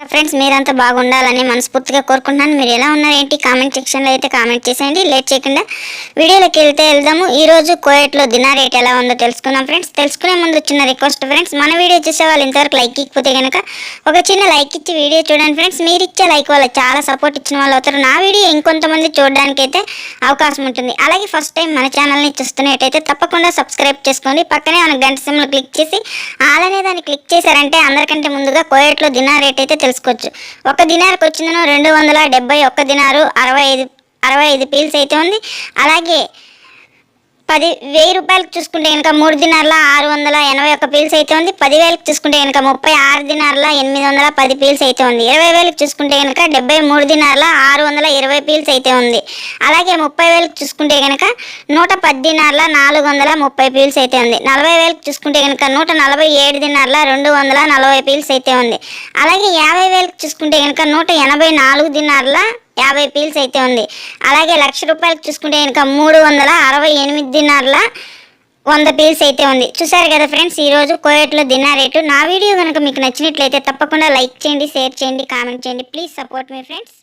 Friends మీరంతా బాగుండాలని మనస్ఫూర్తిగా కోరుకుంటున్నాను. మీరు ఎలా ఉన్నారు ఏంటి? కామెంట్ సెక్షన్లో అయితే కామెంట్ చేసేయండి. లేట్ చేయకుండా వీడియోలోకి వెళ్తే వెళ్దాము. ఈ రోజు కోయట్లో దినా రేట్ ఎలా ఉందో తెలుసుకుందాం ఫ్రెండ్స్ తెలుసుకునే ముందు చిన్న రిక్వెస్ట్ ఫ్రెండ్స్ మన వీడియో చూసే వాళ్ళు ఇంతవరకు లైక్ ఇకపోతే కనుక ఒక చిన్న లైక్ ఇచ్చి వీడియో చూడండి ఫ్రెండ్స్ మీరు ఇచ్చే లైక్ వల్ల చాలా సపోర్ట్ ఇచ్చిన వాళ్ళు అవుతారు. నా వీడియో ఇంకొంతమంది చూడడానికి అయితే అవకాశం ఉంటుంది. అలాగే ఫస్ట్ టైం మన ఛానల్ని చూస్తున్నట్టయితే తప్పకుండా సబ్స్క్రైబ్ చేసుకోండి. పక్కనే మన గంట సిమ్లో క్లిక్ చేసి అలానే దాన్ని క్లిక్ చేశారంటే అందరికంటే ముందుగా కోయట్లో దినా రేట్ అయితే తెలుసుకోవచ్చు. ఒక దినార్కి వచ్చిందను రెండు వందల డెబ్బై ఒక్క దినారు అరవై ఐదు అరవై ఐదు పీల్స్ అయితే ఉంది. అలాగే పది వెయ్యి రూపాయలకు చూసుకుంటే కనుక మూడు దినార్ల ఆరు వందల ఎనభై ఒక్క పీల్స్ అయితే ఉంది. పదివేలకు చూసుకుంటే కనుక ముప్పై ఆరు దినార్ల ఎనిమిది వందల పది పీల్స్ అయితే ఉంది. ఇరవై వేలకు చూసుకుంటే కనుక డెబ్బై మూడు దినార్ల ఆరు వందల ఇరవై పీల్స్ అయితే ఉంది. అలాగే ముప్పై వేలకు చూసుకుంటే కనుక నూట పది దినార్ల నాలుగు వందల ముప్పై పీల్స్ అయితే ఉంది. నలభై వేలకు చూసుకుంటే కనుక నూట నలభై ఏడు దినార్ల రెండు వందల నలభై పీల్స్ అయితే ఉంది. అలాగే యాభై వేలకు చూసుకుంటే కనుక నూట ఎనభై నాలుగు దినార్ల యాభై పీల్స్ అయితే ఉంది. అలాగే లక్ష రూపాయలకు చూసుకుంటే కనుక మూడు వందల అరవై ఎనిమిది దినార్ల వంద పీల్స్ అయితే ఉంది. చూసారు కదా ఫ్రెండ్స్ ఈరోజు కోయట్లో దినార్ రేటు. నా వీడియో కనుక మీకు నచ్చినట్లయితే తప్పకుండా లైక్ చేయండి షేర్ చేయండి కామెంట్ చేయండి. ప్లీజ్ సపోర్ట్ మీ ఫ్రెండ్స్.